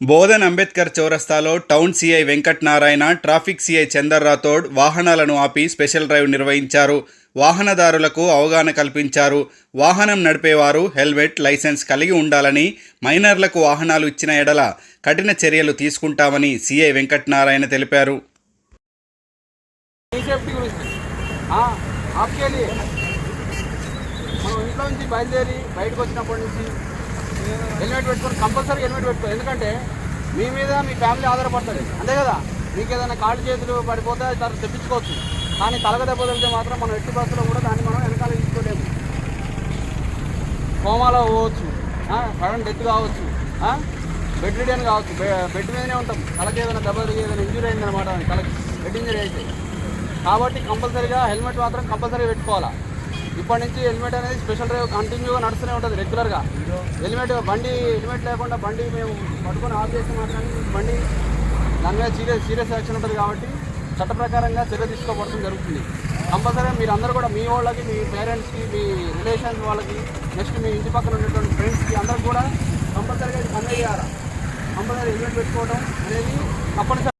బోధన్ అంబేద్కర్ చౌరస్తాలో town CI Venkat Narayana traffic CI Chander Rathod వాహనాలను ఆపి స్పెషల్ డ్రైవ్ నిర్వహించారు. వాహనదారులకు అవగాహన కల్పించారు. వాహనం నడిపేవారు హెల్మెట్ లైసెన్స్ కలిగి ఉండాలని మైనర్లకు వాహనాలు ఇచ్చిన ఎడల కఠిన చర్యలు తీసుకుంటామని సీఐ వెంకట్ నారాయణ తెలిపారు బయలుదేరి బయటకు వచ్చినప్పటి నుంచి హెల్మెట్ పెట్టుకొని కంపల్సరీ హెల్మెట్ పెట్టుకో. ఎందుకంటే మీ మీద మీ ఫ్యామిలీ ఆధారపడుతుంది అంతే కదా? మీకు ఏదైనా కాళ్ళు చేతులు పడిపోతే దాన్ని తెప్పించుకోవచ్చు. కానీ తలక దెబ్బ మాత్రం మనం ఎట్టి బస్సులో కూడా దాన్ని మనం వెనకాల తీసుకోలేము. కోమాలో పోవచ్చు. సడన్ డెత్ కావచ్చు. బెడ్ రిడన్ కావచ్చు. బెడ్ మీదనే ఉంటాం. తలకి ఏదైనా దెబ్బ ఏదైనా ఇంజురీ అయిందనమాట తలకి. బెడ్ ఇంజరీ అయితే. కాబట్టి కంపల్సరీగా హెల్మెట్ మాత్రం కంపల్సరీ పెట్టుకోవాలా? ఇప్పటి నుంచి హెల్మెట్ అనేది స్పెషల్ డ్రైవ్ కంటిన్యూగా నడుస్తూనే ఉంటుంది రెగ్యులర్గా. హెల్మెట్ బండి హెల్మెట్ లేకుండా బండి మేము పట్టుకొని ఆఫ్ చేస్తే మాత్రం బండి దాని మీద సీరియస్ సీరియస్ యాక్షన్ ఉంటుంది కాబట్టి చట్ట ప్రకారంగా చర్య తీసుకోబడటం జరుగుతుంది. కంపల్సరీగా మీరు అందరూ కూడా మీ వాళ్ళకి మీ పేరెంట్స్కి మీ రిలేషన్స్ వాళ్ళకి నెక్స్ట్ మీ ఇంటి పక్కన ఉన్నటువంటి ఫ్రెండ్స్కి అందరికి కూడా కంపల్సరీగా కన్వే చేయాలి? కంపల్సరీ హెల్మెట్ పెట్టుకోవడం అనేది తప్పనిసరి